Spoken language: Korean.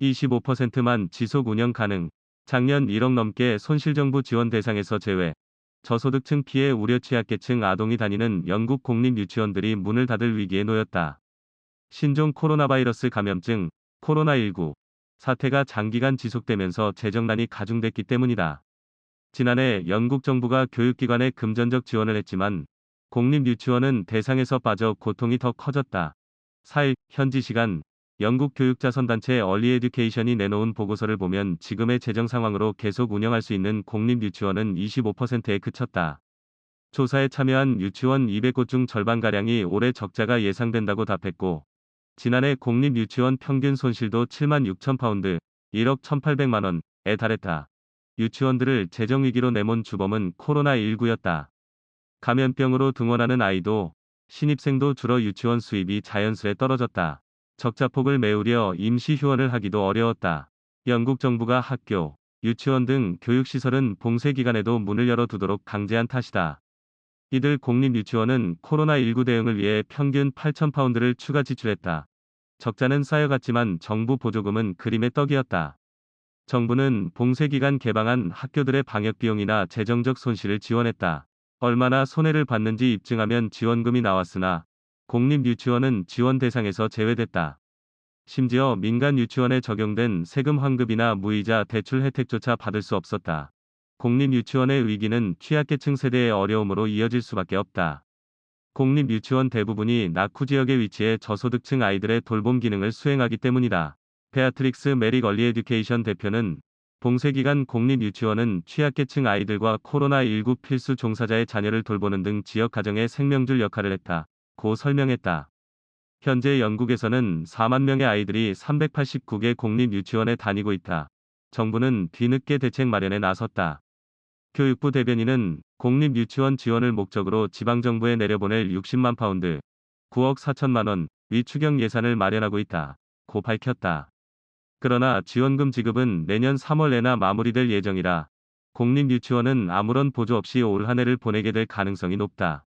25%만 지속 운영 가능. 작년 1억 넘게 손실정부 지원 대상에서 제외. 저소득층 피해 우려 취약계층 아동이 다니는 영국 공립 유치원들이 문을 닫을 위기에 놓였다. 신종 코로나 바이러스 감염증, 코로나19 사태가 장기간 지속되면서 재정난이 가중됐기 때문이다. 지난해 영국 정부가 교육기관에 금전적 지원을 했지만 공립 유치원은 대상에서 빠져 고통이 더 커졌다. 4일 현지 시간 영국 교육자선단체 얼리 에듀케이션이 내놓은 보고서를 보면 지금의 재정 상황으로 계속 운영할 수 있는 공립 유치원은 25%에 그쳤다. 조사에 참여한 유치원 200곳 중 절반가량이 올해 적자가 예상된다고 답했고, 지난해 공립 유치원 평균 손실도 7만 6천 파운드, 1억 1,800만 원에 달했다. 유치원들을 재정위기로 내몬 주범은 코로나19였다. 감염병으로 등원하는 아이도 신입생도 줄어 유치원 수입이 자연스레 떨어졌다. 적자폭을 메우려 임시 휴원을 하기도 어려웠다. 영국 정부가 학교, 유치원 등 교육시설은 봉쇄 기간에도 문을 열어두도록 강제한 탓이다. 이들 공립 유치원은 코로나19 대응을 위해 평균 8,000파운드를 추가 지출했다. 적자는 쌓여갔지만 정부 보조금은 그림의 떡이었다. 정부는 봉쇄 기간 개방한 학교들의 방역 비용이나 재정적 손실을 지원했다. 얼마나 손해를 받는지 입증하면 지원금이 나왔으나 공립 유치원은 지원 대상에서 제외됐다. 심지어 민간 유치원에 적용된 세금 환급이나 무이자 대출 혜택조차 받을 수 없었다. 공립 유치원의 위기는 취약계층 세대의 어려움으로 이어질 수밖에 없다. 공립 유치원 대부분이 낙후 지역에 위치해 저소득층 아이들의 돌봄 기능을 수행하기 때문이다. 베아트릭스 메릭 얼리 에듀케이션 대표는 봉쇄 기간 공립 유치원은 취약계층 아이들과 코로나19 필수 종사자의 자녀를 돌보는 등 지역 가정의 생명줄 역할을 했다. 고 설명했다. 현재 영국에서는 4만 명의 아이들이 389개 공립 유치원에 다니고 있다. 정부는 뒤늦게 대책 마련에 나섰다. 교육부 대변인은 공립 유치원 지원을 목적으로 지방정부에 내려보낼 60만 파운드, 9억 4천만 원 위추경 예산을 마련하고 있다. 고 밝혔다. 그러나 지원금 지급은 내년 3월 내나 마무리될 예정이라 공립 유치원은 아무런 보조 없이 올 한 해를 보내게 될 가능성이 높다.